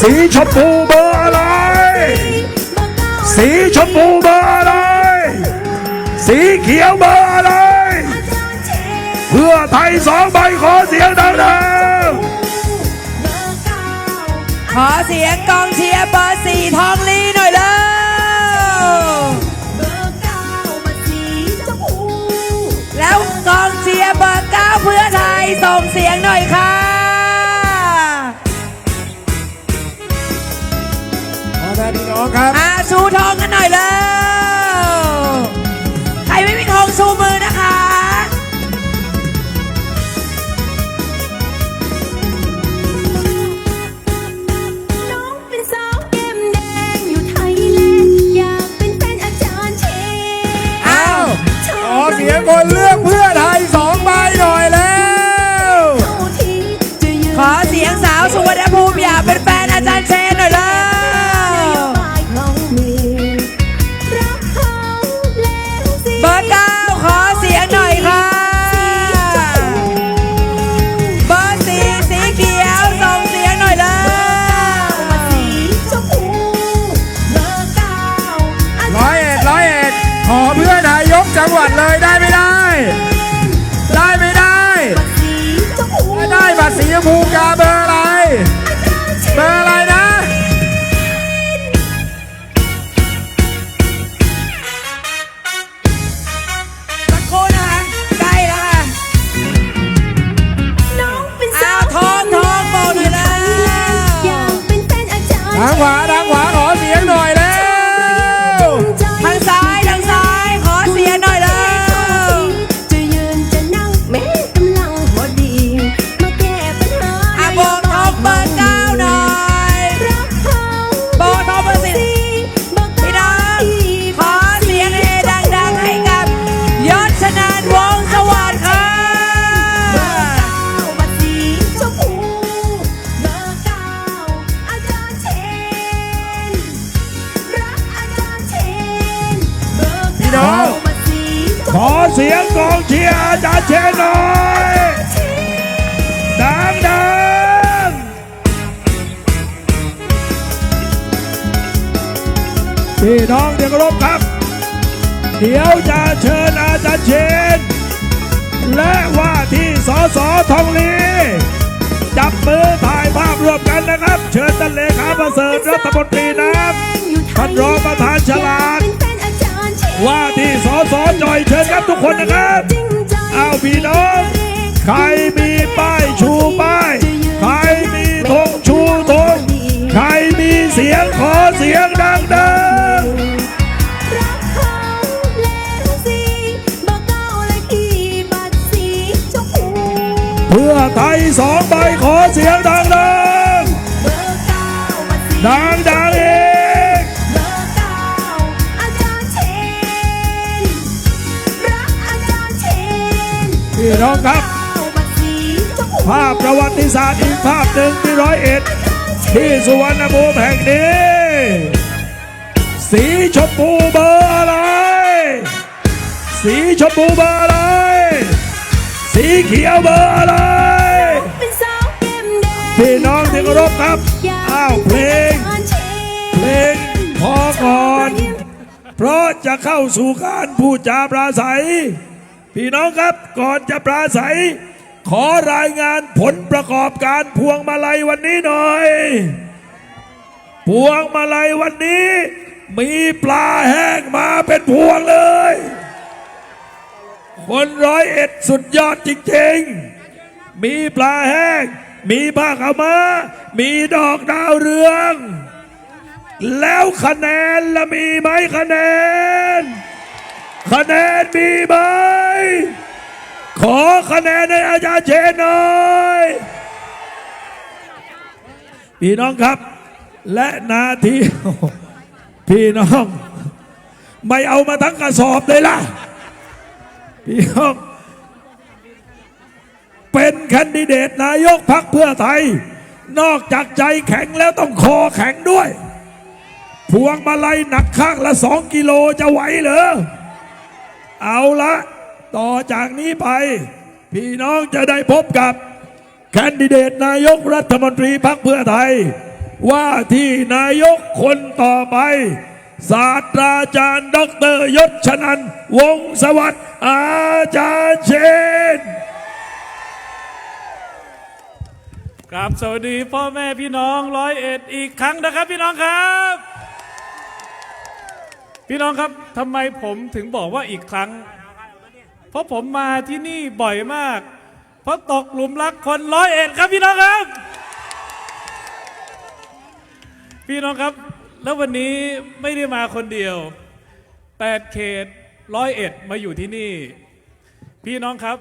สีชมพูเบอร์อะไร สีชมพูเบอร์อะไร สีเขียวเบอร์อะไร เพื่อไทยสองใบขอเสียงดังขอเสียงกองเชียร์เบอร์สี่ทองลีหน่อยเลย องเชียร์อาจารย์เชนหน่อยดังดังพี่น้องที่เคารพครับ เดี๋ยวจะเชิญอาจารย์เชน และว่าที่สสทองลีจับมือถ่ายภาพรวมกันนะครับ เชิญท่านเลขาประเสริฐรัฐมนตรีน้ำท่านรองประธานฉลาดเป็นแฟนอาจารย์เชนว่าที่สสจอยเชิญครับทุกคนนะครับ เอาพี่น้อง ใครมีป้ายชูป้าย ใครมีธงชูธง ใครมีเสียงขอเสียงดังรักเขาแล้วสิเบอร์เก้าและที่บัตรสีชมพูๆเพื่อไทยสองใบขอเสียงดังเบอร์เก้าบัตรสีๆดัง พี่น้องครับ ภาพประวัติศาสตร์อีกภาพหนึ่งที่ร้อยเอ็ดที่สุวรรณภูมิแห่งนี้ สีชมพูเบอร์อะไร สีชมพูเบอร์อะไร สีเขียวเบอร์อะไร พี่น้องที่เคารพครับ อ้าวเพลง เพลงพอก่อน เพราะจะเข้าสู่การพูดจาปราศัย พี่น้องครับก่อนจะปราศัย ขอรายงานผลประกอบการพวงมาลัยวันนี้หน่อย พวงมาลัยวันนี้ มีปลาแห้งมาเป็นพวงเลย คนร้อยเอ็ดสุดยอดจริงๆ มีปลาแห้ง มีผ้าขาวมามีดอกดาวเรือง แล้วคะแนนละมีไหมคะแนน คะแนนมีไหมขอคะแนนในอาจารย์เชนหน่อยพี่น้องครับ และนาทีพี่น้อง ไม่เอามาทั้งกระสอบเลยล่ะ พี่น้อง เป็นแคนดิเดตนายกพักเพื่อไทย นอกจากใจแข็งแล้วต้องคอแข็งด้วย พวงมาลัยหนักข้างละสองกิโลจะไหวเหรอ เอาละต่อจากนี้ไป พี่น้องจะได้พบกับแคนดิเดตนายกรัฐมนตรีพักเพื่อไทย ว่าที่นายกคนต่อไป ศาสตราจารย์ดอกเตอรยศชนันวงศสวัสดิ์อาจารย์เชนครับสวัสดีพ่อแม่พี่น้องร้อยเอ็ดอีกครั้งนะครับพี่น้องครับ พี่น้องครับทำไมผมถึงบอกว่าอีกครั้ง เพราะผมมาที่นี่บ่อยมาก เพราะตกหลุมรักคนร้อยเอ็ดครับพี่น้องครับ พี่น้องครับ แล้ววันนี้ไม่ได้มาคนเดียวแปดเขตร้อยเอ็ดมาอยู่ที่นี่ พี่น้องครับ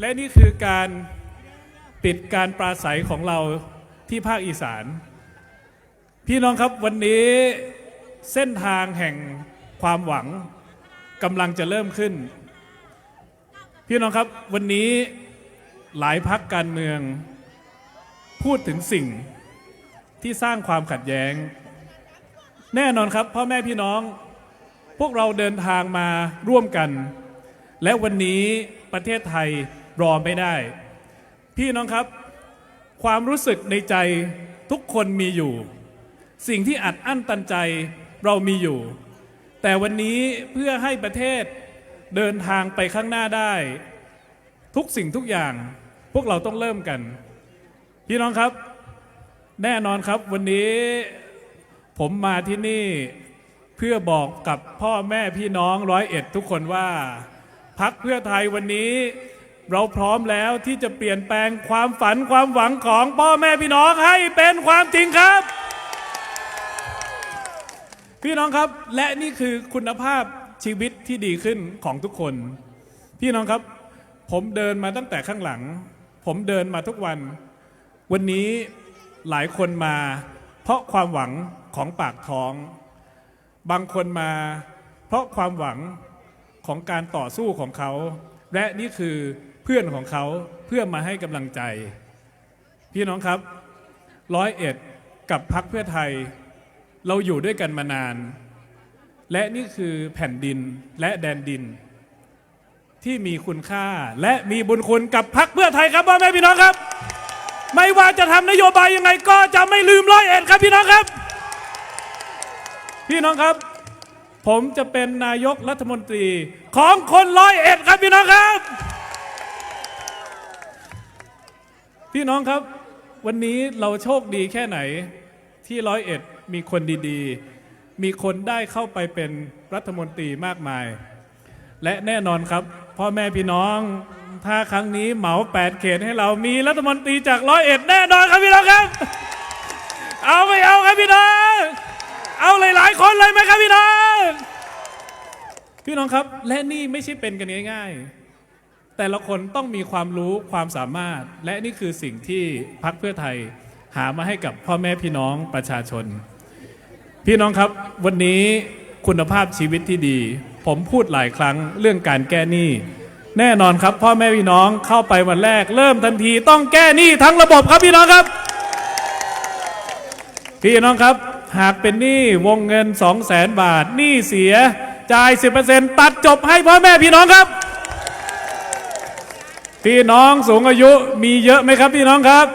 และนี่คือการปิดการปราศัยของเราที่ภาคอีสาน พี่น้องครับวันนี้ เส้นทางแห่งความหวังกำลังจะเริ่มขึ้น พี่น้องครับวันนี้หลายพักการเมือง พูดถึงสิ่งที่สร้างความขัดแย้ง แน่นอนครับพ่อแม่พี่น้อง พวกเราเดินทางมาร่วมกัน และวันนี้ประเทศไทยรอไม่ได้ พี่น้องครับ ความรู้สึกในใจทุกคนมีอยู่ สิ่งที่อัดอั้นตันใจ เรามีอยู่ แต่วันนี้เพื่อให้ประเทศเดินทางไปข้างหน้าได้ ทุกสิ่งทุกอย่าง พวกเราต้องเริ่มกัน พี่น้องครับ แน่นอนครับวันนี้ผมมาที่นี่เพื่อบอกกับพ่อแม่พี่น้องร้อยเอ็ดทุกคนว่าพักเพื่อไทยวันนี้เราพร้อมแล้วที่จะเปลี่ยนแปลงความฝันความหวังของพ่อแม่พี่น้องให้เป็นความจริงครับ พี่น้องครับและนี่คือคุณภาพชีวิตที่ดีขึ้นของทุกคน พี่น้องครับผมเดินมาตั้งแต่ข้างหลัง ผมเดินมาทุกวัน วันนี้หลายคนมา เพราะความหวังของปากท้อง บางคนมา เพราะความหวังของการต่อสู้ของเขา และนี่คือเพื่อนของเขาเพื่อมาให้กำลังใจ พี่น้องครับร้อยเอ็ดกับพักเพื่อไทย เราอยู่ด้วยกันมานาน และนี่คือแผ่นดินและแดนดิน ที่มีคุณค่าและมีบุญคุณกับพักเพื่อไทยครับพ่อแม่พี่น้องครับ ไม่ว่าจะทำนโยบายยังไงก็จะไม่ลืมร้อยเอ็ดครับพี่น้องครับ พี่น้องครับ ผมจะเป็นนายกรัฐมนตรีของคนร้อยเอ็ดครับพี่น้องครับ พี่น้องครับ วันนี้เราโชคดีแค่ไหนที่ร้อยเอ็ด มีคนดีๆ มีคนได้เข้าไปเป็นรัฐมนตรีมากมาย และแน่นอนครับ พ่อแม่พี่น้องถ้าครั้งนี้เหมา8เขตให้เรามีรัฐมนตรีจากร้อยเอ็ดแน่นอนครับพี่น้องครับ เอาไม่เอาครับพี่น้อง เอาหลายๆคนเลยไหมครับพี่น้อง พี่น้องครับ และนี่ไม่ใช่เป็นกันง่ายๆ แต่ละคนต้องมีความรู้ความสามารถ และนี่คือสิ่งที่พักเพื่อไทยหามาให้กับพ่อแม่พี่น้องประชาชน พี่น้องครับวันนี้คุณภาพชีวิตที่ดี ผมพูดหลายครั้งเรื่องการแก้หนี้ แน่นอนครับ พ่อแม่พี่น้องเข้าไปวันแรก เริ่มทันทีต้องแก้หนี้ทั้งระบบครับพี่น้องครับ พี่น้องครับ หากเป็นหนี้วงเงิน 2 0 0แสนบาทหนี้เสียจ่าย 10%ตัดจบให้พ่อแม่พี่น้องครับ พี่น้องสูงอายุมีเยอะไหมครับพี่น้องครับ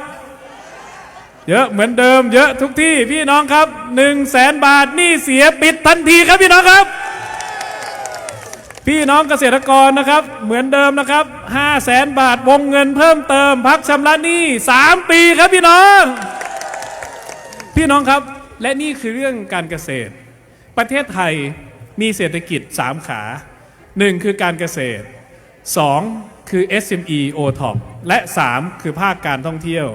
เยอะเหมือนเดิมเยอะทุกที่พี่น้องครับ1นึ่งแสนบาทหนี้เสียปิดทันทีครับพี่น้องครับ พี่น้องเกษตรกรนะครับ เหมือนเดิมนะครับ5 0 0แสนบาทวงเงินเพิ่มเติม พักชำระหนี้3 ปีครับพี่น้อง พี่น้องครับและนี่คือเรื่องการเกษตร ประเทศไทยมีเศรษฐกิจ 3 ขา 1 คือการเกษตร 2 คือ SME o t o p และ 3 คือภาคการท่องเที่ยว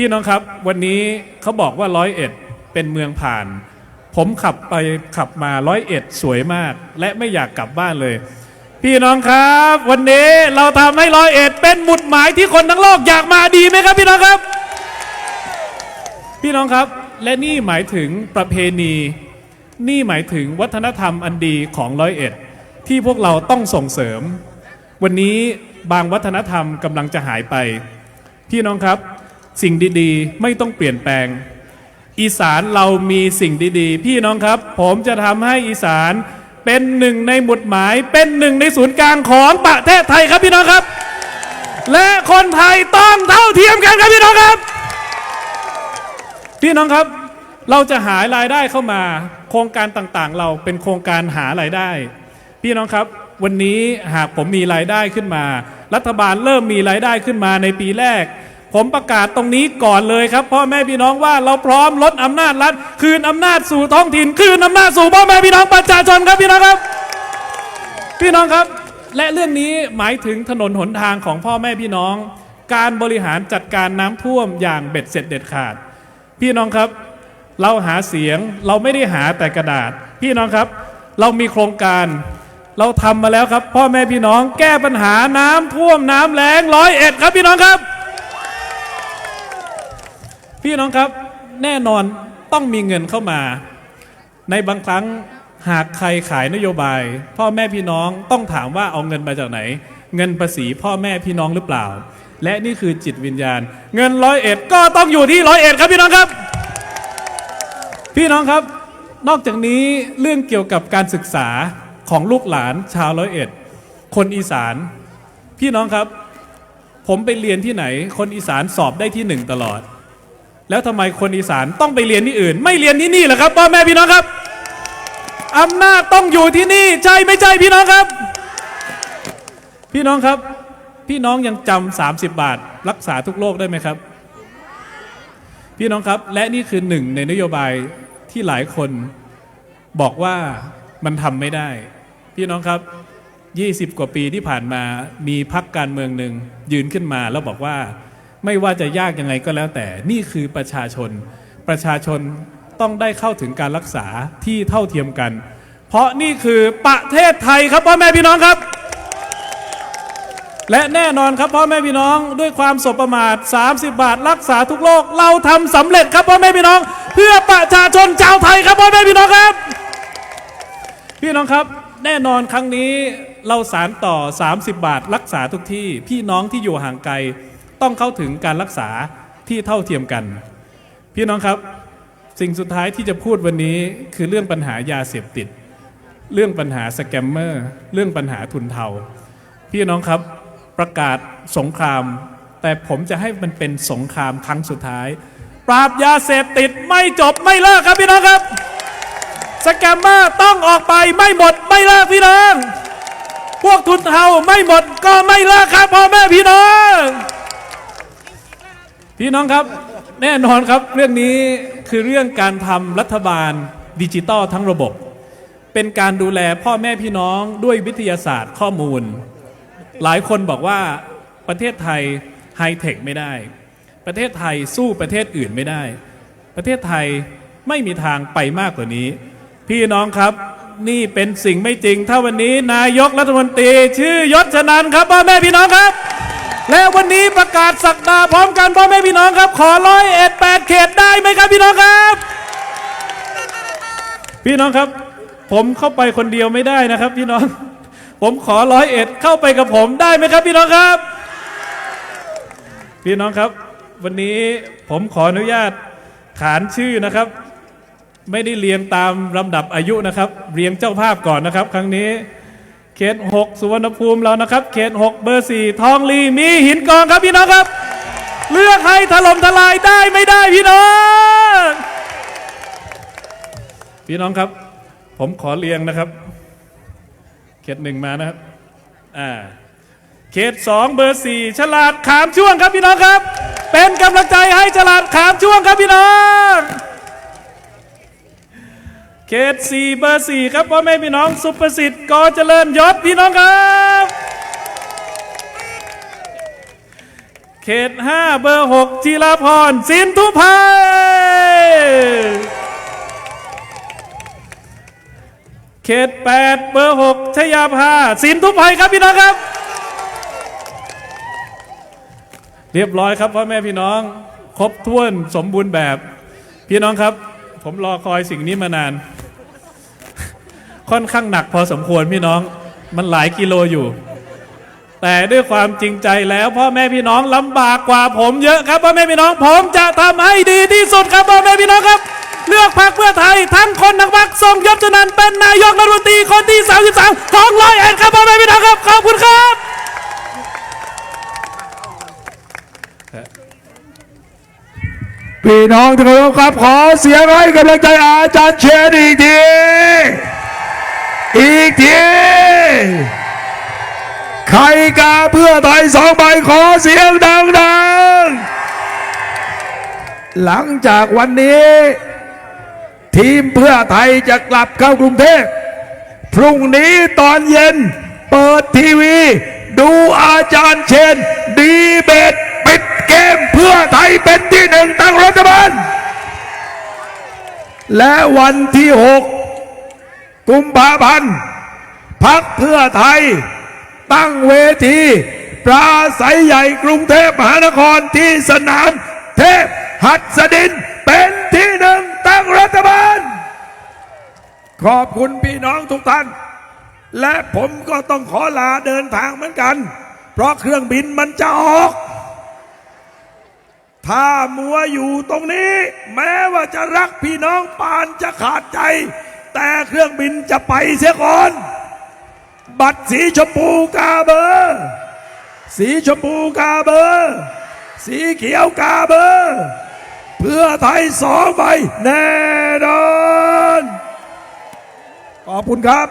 พี่น้องครับวันนี้เขาบอกว่าร้อยเอ็ดเป็นเมืองผ่าน ผมขับไปขับมาร้อยเอ็ดสวยมาก และไม่อยากกลับบ้านเลย พี่น้องครับ วันนี้เราทำให้ร้อยเอ็ดเป็นหมุดหมายที่คนทั้งโลกอยากมาดีไหมครับ พี่น้องครับ พี่น้องครับและนี่หมายถึงประเพณี นี่หมายถึงวัฒนธรรมอันดีของร้อยเอ็ดที่พวกเราต้องส่งเสริม วันนี้บางวัฒนธรรมกำลังจะหายไป พี่น้องครับ สิ่งดีๆ ไม่ต้องเปลี่ยนแปลง อีสานเรามีสิ่งดีๆ พี่น้องครับ ผมจะทำให้อีสานเป็นหนึ่งในหมุดหมาย เป็นหนึ่งในศูนย์กลางของประเทศไทยครับพี่น้องครับ และคนไทยต้องเท่าเทียมกันครับพี่น้องครับ พี่น้องครับ เราจะหารายได้เข้ามา โครงการต่างๆ เราเป็นโครงการหารายได้ พี่น้องครับวันนี้หากผมมีรายได้ขึ้นมา รัฐบาลเริ่มมีรายได้ขึ้นมาในปีแรก ผมประกาศตรงนี้ก่อนเลยครับ พ่อแม่พี่น้องว่าเราพร้อมลดอำนาจรัฐ คืนอำนาจสู่ท้องถิ่น คืนอำนาจสู่พ่อแม่พี่น้องประชาชนครับพี่น้องครับ พี่น้องครับ และเรื่องนี้หมายถึงถนนหนทางของพ่อแม่พี่น้อง การบริหารจัดการน้ำท่วมอย่างเบ็ดเสร็จเด็ดขาด พี่น้องครับ เราหาเสียงเราไม่ได้หาแต่กระดาษ พี่น้องครับ เรามีโครงการเราทำมาแล้วครับ พ่อแม่พี่น้องแก้ปัญหาน้ำท่วมน้ำแล้งร้อยเอ็ดครับพี่น้องครับ พี่น้องครับแน่นอนต้องมีเงินเข้ามา ในบางครั้งหากใครขายนโยบาย พ่อแม่พี่น้องต้องถามว่าเอาเงินมาจากไหน เงินภาษีพ่อแม่พี่น้องหรือเปล่า และนี่คือจิตวิญญาณ เงินร้อยเอ็ดก็ต้องอยู่ที่ร้อยเอ็ดครับพี่น้องครับ พี่น้องครับ นอกจากนี้เรื่องเกี่ยวกับการศึกษาของลูกหลานชาวร้อยเอ็ดคนอีสาน พี่น้องครับ ผมไปเรียนที่ไหน คนอีสานสอบได้ที่หนึ่งตลอด แล้วทำไมคนอีสานต้องไปเรียนที่อื่น ไม่เรียนที่นี่เหรอครับพ่อแม่พี่น้องครับอำนาจต้องอยู่ที่นี่ใช่ไม่ใช่พี่น้องครับ พี่น้องครับ พี่น้องยังจำ30บาท รักษาทุกโรคได้ไหมครับ พี่น้องครับและนี่คือหนึ่งในนโยบายที่หลายคนบอกว่ามันทำไม่ได้ พี่น้องครับ 20 กว่าปีที่ผ่านมามีพักการเมืองหนึ่งยืนขึ้นมาแล้วบอกว่า ไม่ว่าจะยากยังไงก็แล้วแต่นี่คือประชาชน ประชาชนต้องได้เข้าถึงการรักษาที่เท่าเทียมกัน เพราะนี่คือประเทศไทยครับพ่อแม่พี่น้องครับ และแน่นอนครับพ่อแม่พี่น้องด้วยความสบประมาท 30 บาท รักษาทุกโรคเราทำสำเร็จครับพ่อแม่พี่น้อง เพื่อประชาชนชาวไทยครับพ่อแม่พี่น้องครับ พี่น้องครับแน่นอนครั้งนี้เราสารต่อ 30 บาท รักษาทุกที่ พี่น้องที่อยู่ห่างไกล ต้องเข้าถึงการรักษาที่เท่าเทียมกัน พี่น้องครับ สิ่งสุดท้ายที่จะพูดวันนี้คือเรื่องปัญหายาเสพติด เรื่องปัญหาสแกมเมอร์เรื่องปัญหาทุนเทาพี่น้องครับประกาศสงคราม แต่ผมจะให้มันเป็นสงครามครั้งสุดท้าย ปราบยาเสพติดไม่จบไม่เลิกครับพี่น้องครับสแกมเมอร์ต้องออกไปไม่หมดไม่เลิกพี่น้อง พวกทุนเทาไม่หมดก็ไม่เลิกครับพ่อแม่พี่น้อง พี่น้องครับแน่นอนครับเรื่องนี้คือเรื่องการทำรัฐบาลดิจิตอลทั้งระบบ เป็นการดูแลพ่อแม่พี่น้องด้วยวิทยาศาสตร์ข้อมูล หลายคนบอกว่าประเทศไทยไฮเทคไม่ได้ ประเทศไทยสู้ประเทศอื่นไม่ได้ ประเทศไทยไม่มีทางไปมากกว่านี้ พี่น้องครับนี่เป็นสิ่งไม่จริง ถ้าวันนี้นายกรัฐมนตรี ชื่อยศชนันครับพ่อแม่พี่น้องครับ และวันนี้ประกาศสักดาพร้อมกันพ่อแม่พี่น้องครับ ขอร้อยเอ็ดแปดเขตได้ไหมครับพี่น้องครับ พี่น้องครับ ผมเข้าไปคนเดียวไม่ได้นะครับ พี่น้อง ผมขอร้อยเอ็ดเข้าไปกับผมได้ไหมครับ พี่น้องครับ พี่น้องครับ วันนี้ผมขออนุญาตขานชื่อนะครับ ไม่ได้เรียงตามลำดับอายุนะครับ เรียงเจ้าภาพก่อนนะครับ ครั้งนี้ เขต6สุวรรณภูมิเรานะครับ เขต6เบอร์4ทองลีมีหินกองครับพี่น้องครับ เลือกให้ถล่มทลายได้ไม่ได้พี่น้อง พี่น้องครับ ผมขอเรียงนะครับ เขตหนึ่งมานะครับอ่าเขตสองเบอร์สี่ฉลาดขามช่วงครับพี่น้องครับ เป็นกำลังใจให้ฉลาดขามช่วงครับพี่น้อง เขตสี่เบอร์สี่ครับพ่อแม่พี่น้องสุประสิทธิ์กอเจริญยศพี่น้องครับ เขตห้าเบอร์หกจิราพรสินทุพัยเขตแปดเบอร์หกชยาภาสินทุพัยครับพี่น้องครับ เรียบร้อยครับพ่อแม่พี่น้อง ครบถ้วนสมบูรณ์แบบ พี่น้องครับผมรอคอยสิ่งนี้มานาน ค่อนข้างหนักพอสมควรพี่น้องมันหลายกิโลอยู่ แต่ด้วยความจริงใจแล้วพ่อแม่พี่น้องลำบากกว่าผมเยอะครับพ่อแม่พี่น้องผมจะทำให้ดีที่สุดครับพ่อแม่พี่น้องครับ เลือกพรรคเพื่อไทยทั้งคนทั้งพรรคทรงยศจนันเป็นนายกรัฐมนตรีคนที่ 33ของร้อยเอ็ดครับพ่อแม่พี่น้องครับขอบคุณครับพี่น้องที่เคารพครับขอเสียงให้กำลังใจอาจารย์เชนอีกที อีกที ใครกาเพื่อไทยสองใบขอเสียงดังๆ หลังจากวันนี้ ทีมเพื่อไทยจะกลับเข้ากรุงเทพพรุ่งนี้ตอนเย็น เปิดทีวี ดูอาจารย์เชน ดีเบตปิดเกมเพื่อไทยเป็นที่หนึ่งตั้งรัฐบาลและวันที่6กุ กุมภาพันธ์พักเพื่อไทย ตั้งเวทีปราศัยใหญ่กรุงเทพมหานครที่สนามเทพหัดสดินเป็นที่หนึ่งตั้งรัฐบาล ขอบคุณพี่น้องทุกท่าน และผมก็ต้องขอลาเดินทางเหมือนกัน เพราะเครื่องบินมันจะออก ถ้ามัวอยู่ตรงนี้ แม้ว่าจะรักพี่น้องปานจะขาดใจ แต่เครื่องบินจะไปเสียก่อน บัตรสีชมพูกาเบอร์ สีชมพูกาเบอร์ สีเขียวกาเบอร์ เพื่อไทยสองใบแน่นอน ขอบคุณครับ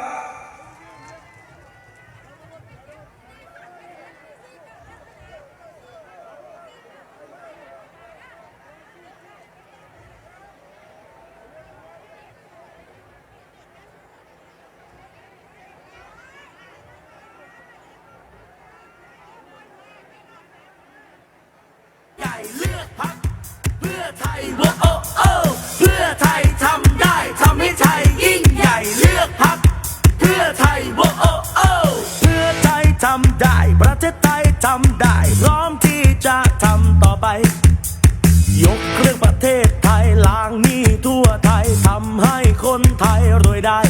ใหญ่เลือก พักเพื่อไทยโว้โอ้โอ้เพื่อไทยทำได้ทำให้ไทยยิ่งใหญ่เลือกพักเพื่อไทยโว้โอ้โอ้เพื่อไทยทำได้ ประเทศไทยทำได้ พร้อมที่จะทำต่อไป ยกเครื่องประเทศไทยล้างหนี้ทั่วไทยทำให้คนไทยรวยได้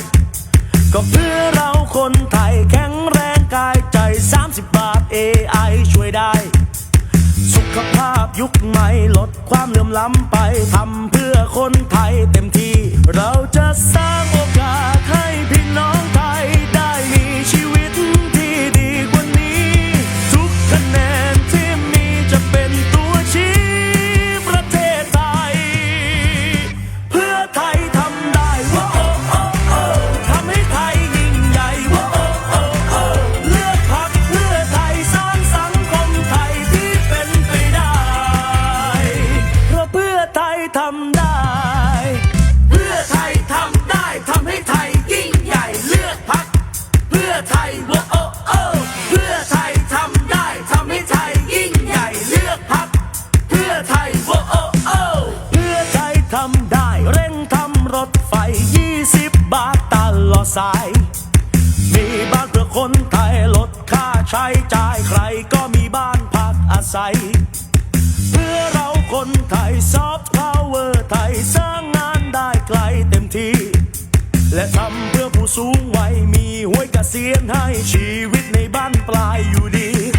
ก็เพื่อเราคนไทยแข็งแรงกายใจ 30 บาท AI ช่วยได้ สภาพยุคใหม่ลดความเหลื่อมล้ำไปทำเพื่อคนไทยเต็มที่ เราจะสร้างโอกาสให้ ใส เพื่อเราคนไทยซอฟต์พาวเวอร์ไทยสร้างงานได้ไกลเต็มที่ และทำเพื่อผู้สูงวัยมีหวยเกษียณให้ชีวิตในบ้านปลายอยู่